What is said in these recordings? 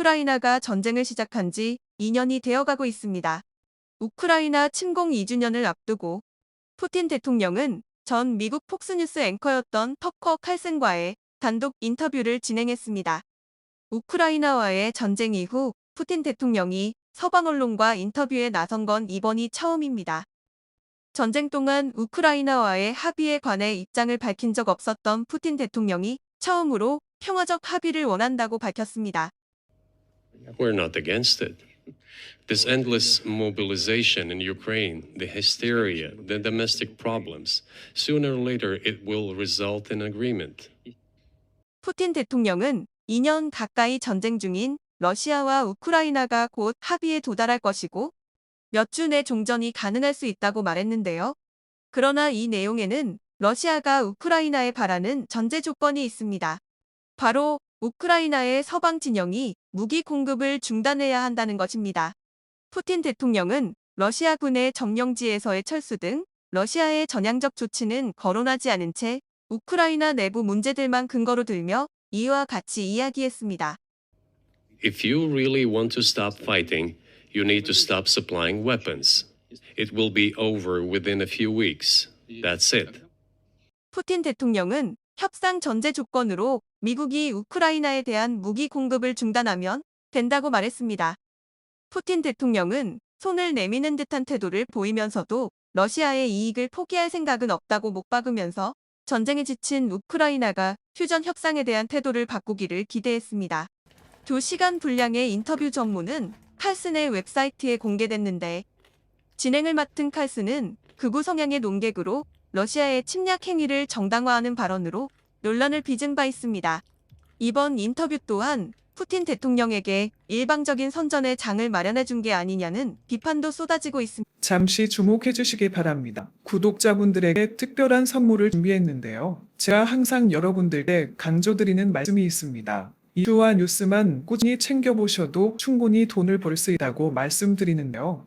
우크라이나가 전쟁을 시작한 지 2년이 되어가고 있습니다. 우크라이나 침공 2주년을 앞두고 푸틴 대통령은 전 미국 폭스뉴스 앵커였던 터커 칼슨과의 단독 인터뷰를 진행했습니다. 우크라이나와의 전쟁 이후 푸틴 대통령이 서방 언론과 인터뷰에 나선 건 이번이 처음입니다. 전쟁 동안 우크라이나와의 합의에 관해 입장을 밝힌 적 없었던 푸틴 대통령이 처음으로 평화적 합의를 원한다고 밝혔습니다. We're not against it. This endless mobilization in Ukraine, the hysteria, the domestic problems, sooner or later it will result in agreement. 푸틴 대통령은 2년 가까이 전쟁 중인 러시아와 우크라이나가 곧 합의에 도달할 것이고 몇 주 내 종전이 가능할 수 있다고 말했는데요. 그러나 이 내용에는 러시아가 우크라이나에 바라는 전제 조건이 있습니다. 바로 우크라이나의 서방 진영이 무기 공급을 중단해야 한다는 것입니다. 푸틴 대통령은 러시아군의 점령지에서의 철수 등 러시아의 전향적 조치는 거론하지 않은 채 우크라이나 내부 문제들만 근거로 들며 이와 같이 이야기했습니다. If you really want to stop fighting, you need to stop supplying weapons. It will be over within a few weeks. That's it. 푸틴 대통령은 협상 전제 조건으로 미국이 우크라이나에 대한 무기 공급을 중단하면 된다고 말했습니다. 푸틴 대통령은 손을 내미는 듯한 태도를 보이면서도 러시아의 이익을 포기할 생각은 없다고 못 박으면서 전쟁에 지친 우크라이나가 휴전 협상에 대한 태도를 바꾸기를 기대했습니다. 2시간 분량의 인터뷰 전문은 칼슨의 웹사이트에 공개됐는데 진행을 맡은 칼슨은 극우 성향의 논객으로 러시아의 침략 행위를 정당화하는 발언으로 논란을 빚은 바 있습니다. 이번 인터뷰 또한 푸틴 대통령에게 일방적인 선전의 장을 마련해 준 게 아니냐는 비판도 쏟아지고 있습니다. 잠시 주목해 주시기 바랍니다. 구독자분들에게 특별한 선물을 준비했는데요. 제가 항상 여러분들께 강조드리는 말씀이 있습니다. 이슈와 뉴스만 꾸준히 챙겨보셔도 충분히 돈을 벌 수 있다고 말씀드리는데요.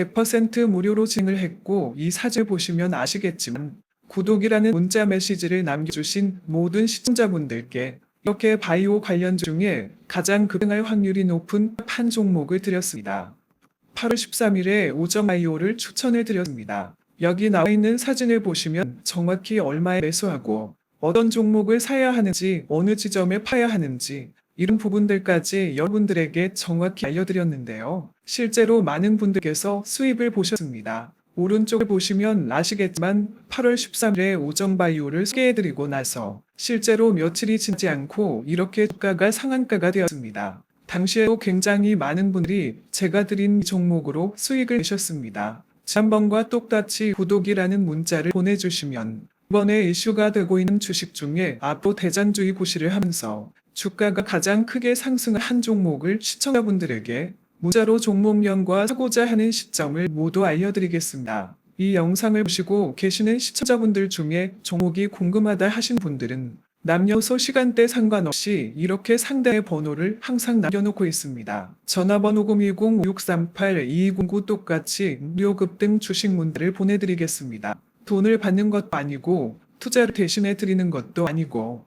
100% 무료로 진행을 했고 이 사진 보시면 아시겠지만 구독이라는 문자 메시지를 남겨주신 모든 시청자분들께 이렇게 바이오 관련주 중에 가장 급등할 확률이 높은 한 종목을 드렸습니다. 8월 13일에 오점 바이오를 추천해 드렸습니다. 여기 나와 있는 사진을 보시면 정확히 얼마에 매수하고 어떤 종목을 사야 하는지 어느 지점에 파야 하는지 이런 부분들까지 여러분들에게 정확히 알려드렸는데요. 실제로 많은 분들께서 수입을 보셨습니다. 오른쪽을 보시면 아시겠지만 8월 13일에 오정바이오를 소개해드리고 나서 실제로 며칠이 지나지 않고 이렇게 주가가 상한가가 되었습니다. 당시에도 굉장히 많은 분들이 제가 드린 종목으로 수익을 내셨습니다. 지난번과 똑같이 구독이라는 문자를 보내주시면 이번에 이슈가 되고 있는 주식 중에 앞으로 대장주의 고시를 하면서 주가가 가장 크게 상승한 한 종목을 시청자분들에게 문자로 종목명과 사고자 하는 시점을 모두 알려드리겠습니다. 이 영상을 보시고 계시는 시청자분들 중에 종목이 궁금하다 하신 분들은 남녀소 시간대 상관없이 이렇게 상대의 번호를 항상 남겨놓고 있습니다. 전화번호 010-5638-2209 똑같이 무료 급 등 주식 문자를 보내드리겠습니다. 돈을 받는 것도 아니고 투자를 대신해 드리는 것도 아니고